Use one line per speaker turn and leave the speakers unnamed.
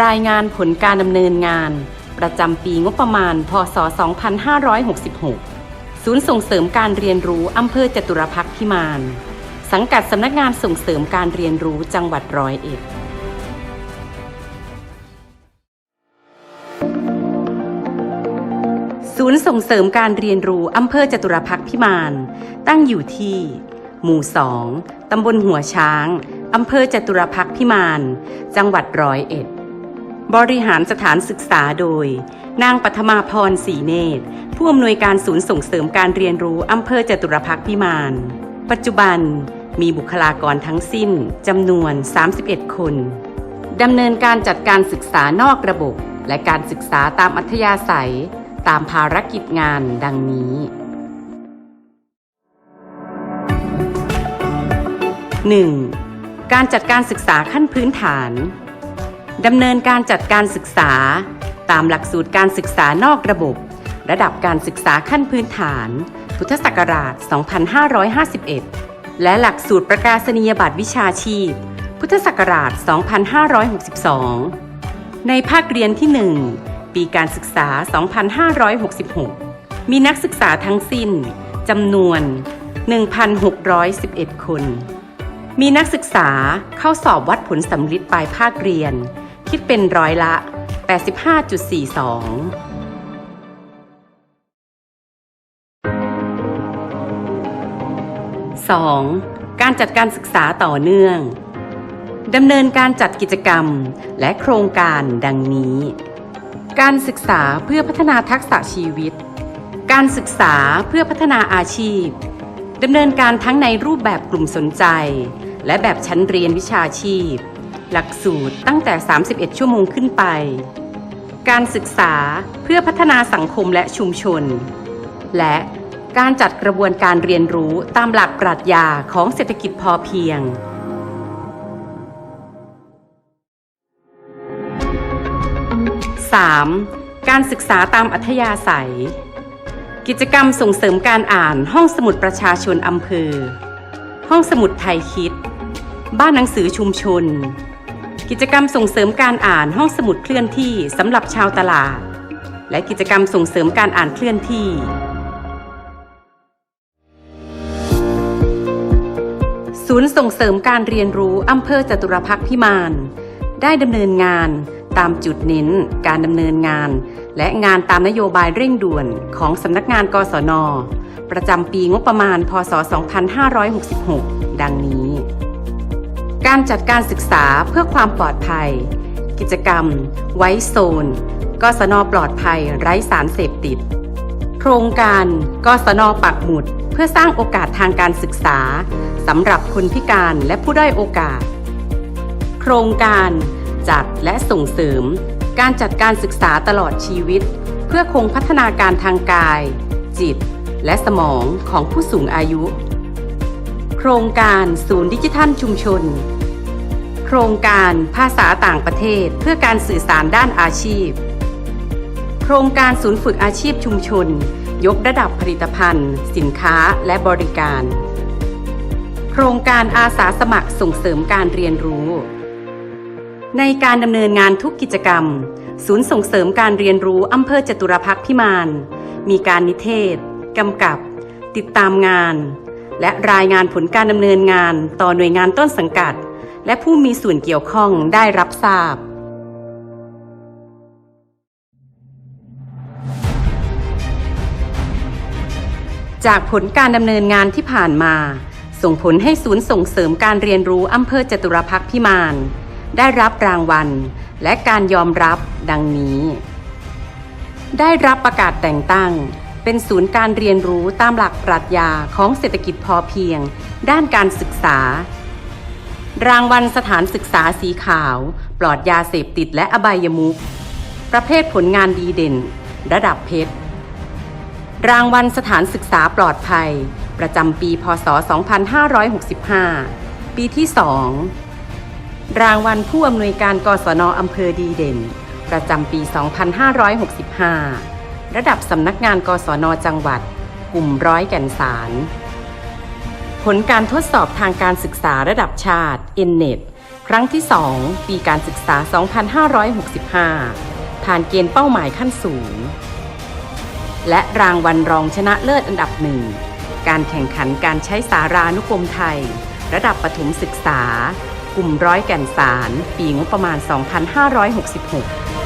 รายงานผลการดำเนินงาน ประจำปีงบประมาณ พศ 2566 ศูนย์ส่งเสริมการเรียนรู้อำเภอจตุรพักษ์พิมาน สังกัดสำนักงานส่งเสริมการเรียนรู้จังหวัดร้อยเอ็ดศูนย์ส่งเสริมการเรียนรู้อำเภอจตุรพักษ์พิมาน ตั้งอยู่ที่ หมู่2ตำบลหัวช้างอำเภอจตุรพักษ์พิมาน จังหวัดร้อยเอ็ด บริหารสถานศึกษาโดย นางปัทมาพรศรีเนตร ผู้อำนวยการศูนย์ส่งเสริมการเรียนรู้อำเภอจตุรพักษ์พิมาน ปัจจุบันมีบุคลากรทั้งสิ้นจำนวน 31 คนดำเนินการจัดการศึกษานอกระบบ และการศึกษาตามอัธยาศัย ตามภารกิจงานดังนี้ 1. การจัดการศึกษาขั้นพื้นฐาน ดำเนินการจัดการศึกษา ตามหลักสูตรการศึกษานอกระบบ ระดับการศึกษาขั้นพื้นฐาน พุทธศักราช 2551 และหลักสูตรประกาศนียบัตรวิชาชีพ พุทธศักราช 2562 ในภาคเรียนที่ 1 ปีการศึกษา 2566 มีนักศึกษาทั้งสิ้นจำนวน 1,611 คนมีนักศึกษาเข้าสอบวัดผลสำลิดปลายภาคเรียน คิดเป็นร้อยละ 85.42 2. การจัดการศึกษาต่อเนื่อง ดำเนินการจัดกิจกรรมและโครงการดังนี้ การศึกษาเพื่อพัฒนาทักษะชีวิต การศึกษาเพื่อพัฒนาอาชีพ ดำเนินการทั้งในรูปแบบกลุ่มสนใจ และแบบชั้นเรียนวิชาชีพ หลักสูตรตั้งแต่ 31 ชั่วโมงขึ้นไป การศึกษาเพื่อพัฒนาสังคมและชุมชน และการจัดกระบวนการเรียนรู้ตามหลักปรัชญาของเศรษฐกิจพอเพียง 3. การศึกษาตามอัธยาศัย กิจกรรมส่งเสริมการอ่านห้องสมุดประชาชนอำเภอ ห้องสมุดไทยคิด บ้านหนังสือชุมชน กิจกรรมส่งเสริมการอ่านห้องสมุดเคลื่อนที่สำหรับชาวตลาด และกิจกรรมส่งเสริมการอ่านเคลื่อนที่ ศูนย์ส่งเสริมการเรียนรู้อำเภอจตุรพักษ์พิมาน ได้ดำเนินงานตามจุดเน้น การดำเนินงาน และงานตามนโยบายเร่งด่วนของสำนักงานกศน ประจำปีงบประมาณ พศ 2566 ดังนี้ การจัดการศึกษาเพื่อความปลอดภัย กิจกรรม ไว้โซนกศนปลอดภัยไร้สารเสพติด โครงการกศนปักหมุด เพื่อสร้างโอกาสทางการศึกษาสำหรับคนพิการและผู้ด้อยโอกาส โครงการจัดและส่งเสริม การจัดการศึกษาตลอดชีวิต เพื่อคงพัฒนาการทางกาย จิต และสมองของผู้สูงอายุ ครงการศูนย์ดิจิทัลชุมชน โครงการภาษาต่างประเทศเพื่อการสื่อสารด้านอาชีพ โครงการศูนย์ฝึกอาชีพชุมชน ยกระดับผลิตภัณฑ์ สินค้าและบริการ โครงการอาสาสมัครส่งเสริมการเรียนรู้ ในการดำเนินงานทุกกิจกรรม ศูนย์ส่งเสริมการเรียนรู้อำเภอจตุรพักษ์พิมาน มีการนิเทศกำกับ ติดตามงาน และรายงานผลการดำเนินงานต่อหน่วยงานต้นสังกัด และผู้มีส่วนเกี่ยวข้องได้รับทราบจากผลการดำเนินงานที่ผ่านมา ส่งผลให้ศูนย์ส่งเสริมการเรียนรู้อำเภอจตุรพักพิมาน ได้รับรางวัล และการยอมรับดังนี้ ได้รับประกาศแต่งตั้ง เป็นศูนย์การเรียนรู้ตามหลักปรัชญาของเศรษฐกิจพอเพียง ด้านการศึกษา รางวัลสถานศึกษาสีขาว ปลอดยาเสพติดและอบายมุขประเภทผลงานดีเด่น ระดับเพชร รางวัลสถานศึกษาปลอดภัย ประจำปี พศ 2565 ปีที่ 2 รางวัลผู้อำนวยการกศนอำเภอดีเด่น ประจำปี 2565 ระดับสำนักงานกศนจังหวัด กลุ่มร้อยแก่นสาร ผลการทดสอบทางการศึกษาระดับชาติ n n e t ครั้งที่ 2 ปีการศึกษา 2565 ผ่านเกณฑ์เป้าหมายขั้นสูง และรางวัลรองชนะเลิศอันดับหนึ่ง การแข่งขันการใช้สารานุกรมไทย ระดับประถมศึกษา กลุ่มร้อยแก่นสาร ปีงบประมาณ 2566